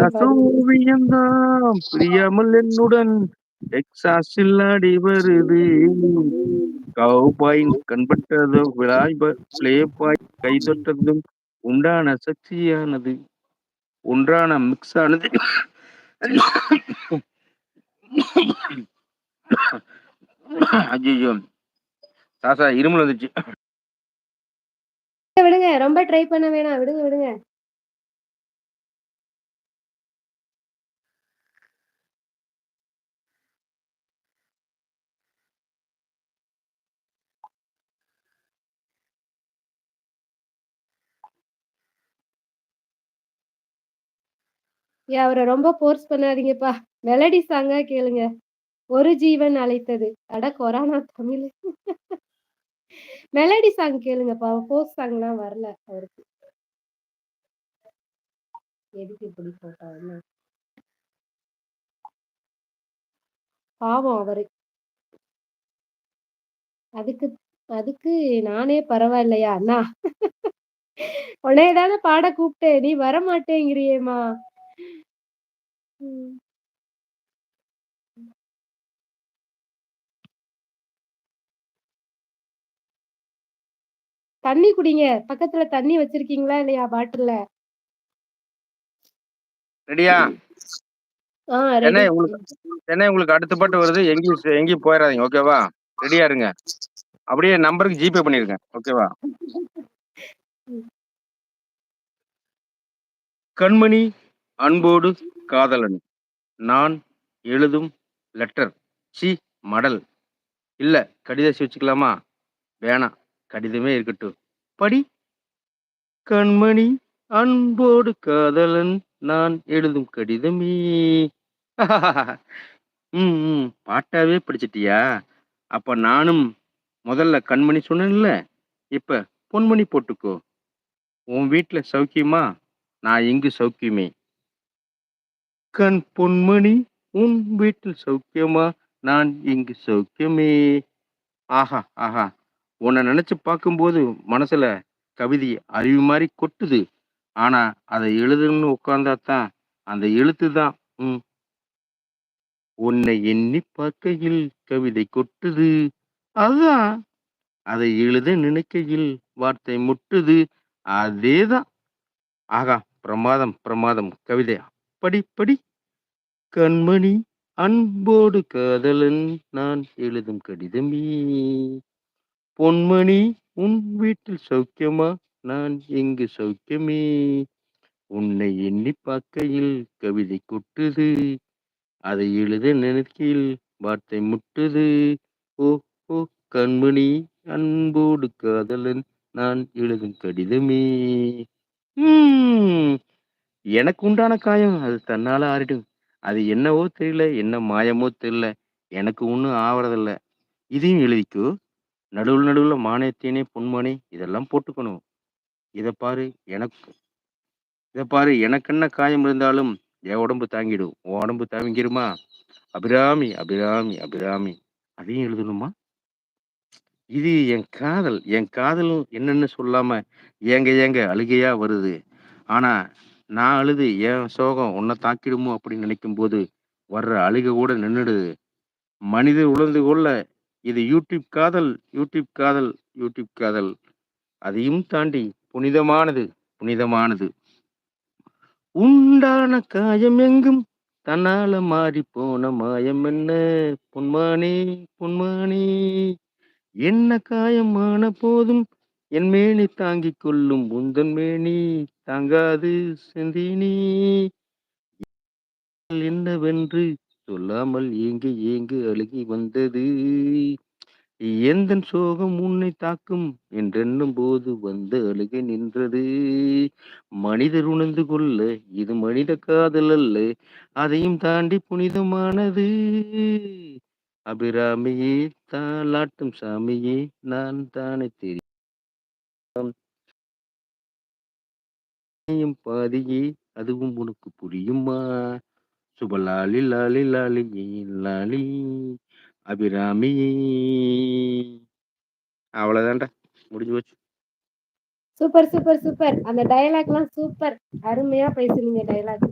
ரசோவியந்தாம் பிரியாமல் என்னுடன் டெக்சாஸில் ஆடி வருது. கவுபாயின் கண்பட்டதும் விழாய்ப பிளேபாய் கை தொட்டதும் உண்டான சக்தியானது. ஒன்றான மிக்ஸ் ஆனது ஐயோ சாசா இருமல் வந்துச்சு. விடுங்க ரொம்ப ட்ரை பண்ண வேணாம். விடுங்க விடுங்க. ஏ அவரை ரொம்ப ஃபோர்ஸ் பண்ணாதீங்கப்பா. மெலடி சாங்கா கேளுங்க. ஒரு ஜீவன் அழைத்தது. அட கொரோனா தமிழ். மெலடி சாங் கேளுங்கப்பா. ஃபோர்ஸ் சாங்லாம் வரல அவருக்கு. எதுக்கு இப்படி போட்டாருன்னு. பாவம் அவரு. அதுக்கு அதுக்கு நானே பரவாயில்லையா அண்ணா? உன்னைய ஏதாவது பாட கூப்பிட்டேன். நீ வர ம். தண்ணி குடிங்க. பக்கத்துல தண்ணி வச்சிருக்கீங்களா இல்லையா பாட்டில்ல ரெடியா? ஆ சென்னை ரெடி உங்களுக்கு சென்னை உங்களுக்கு அடுத்த பாட்டு வருது. எங்கேயும் சே- எங்கேயும் போயிடாதீங்க ஓகேவா? ரெடியா இருங்க. அப்படியே நம்பருக்கு ஜிபே பண்ணிருங்க. ஓகேவா? கண்மணி அன்போடு காதலன் நான் எழுதும் லெட்டர் சி மடல். இல்ல கடிதாசி வச்சுக்கலாமா? வேணாம் கடிதமே இருக்கட்டும். படி. கண்மணி அன்போடு காதலன் நான் எழுதும் கடிதமே. ம் பாட்டாவே படிச்சிட்டியா? அப்ப நானும் முதல்ல கண்மணி சொன்னேன்ல இப்ப பொன்மணி போட்டுக்கோ. உன் வீட்ல சௌக்கியமா? நான் இங்கு சௌக்கியமே? கண் பொன்மணி உன் வீட்டில் சௌக்கியமா? நான் இங்கு சௌக்கியமே. ஆஹா ஆஹா. உன்னை நினைச்சு பார்க்கும்போது மனசுல கவிதை அருவி மாதிரி கொட்டுது. ஆனா அதை எழுதணும்னு உட்கார்ந்தா தான் அந்த எழுத்து தான் ம் உன்னை எண்ணி பார்க்கையில் கவிதை கொட்டுது. அதுதான் அதை எழுத நினைக்கையில் வார்த்தை முட்டுது. அதேதான். ஆகா பிரமாதம் பிரமாதம். கவிதை படி படி. கண்மணி அன்போடு காதலன் நான் எழுதும் கடிதமே பொன்மணி உன் வீட்டில் சௌக்கியமா? நான் இங்கு சௌக்கியமே உன்னை எண்ணி பார்க்கையில் கவிதை கொட்டுது. அதை எழுத நினைக்கையில் வார்த்தை முட்டுது. ஓ ஓ கண்மணி அன்போடு காதலன் நான் எழுதும் கடிதமே உம் எனக்கு உண்டான காயம் அது தன்னால ஆறிடும். அது என்னவோ தெரியல என்ன மாயமோ தெரியல எனக்கு ஒன்றும் ஆவறதில்ல. இதையும் எழுதிக்கோ. நடுவில் நடுவில் மானியத்தேனே பொன்மானே இதெல்லாம் போட்டுக்கணும். இதை பாரு எனக்கு இதை பாரு எனக்கு என்ன காயம் இருந்தாலும் என் உடம்பு தாங்கிடும். உன் உடம்பு தாங்கிடுமா அபிராமி அபிராமி அபிராமி. அதையும் எழுதணுமா? இது என் காதல். என் காதலும் என்னன்னு சொல்லாம ஏங்க ஏங்க அழுகையா வருது. ஆனா நான் அழுது என் சோகம்? உன்னை தாக்கிடுமோ? அப்படின்னு நினைக்கும் போது வர்ற அழுகை கூட நின்றுடுது மனிதர் உணர்ந்து கொள்ள இது யூடியூப் காதல் யூடியூப் காதல் யூடியூப் காதல். அதையும் தாண்டி புனிதமானது புனிதமானது. உண்டான காயம் எங்கும்? தன்னால மாறி போன மாயம் என்ன? பொன்மானே பொன்மானே. என்ன காயமான போதும்? என் மேனி தாங்கிக் கொள்ளும் உந்தன் மேனி தாங்காது செந்தினி. என்னவென்று சொல்லாமல் ஏங்கு ஏங்கு அழுகி வந்தது. எந்தன் சோகம் உன்னை தாக்கும் என்றெண்ணும் போது வந்து அழுகை நின்றது. மனிதர் உணர்ந்து கொள்ள இது மனித காதல் அல்ல அதையும் தாண்டி புனிதமானது. அபிராமியே தாலாட்டும் சாமியே நான் தானே தெரியும். பாதியே அதுவும் உனக்கு புரியுமா? சுபலாலி லாலி லாலி லாலி? அபிராமி அவ்வளவுதான்டா முடிஞ்சு போச்சு. Super super super. அந்த டயலாக்லாம் சூப்பர். அருமையா பேசுனீங்க டயலாக்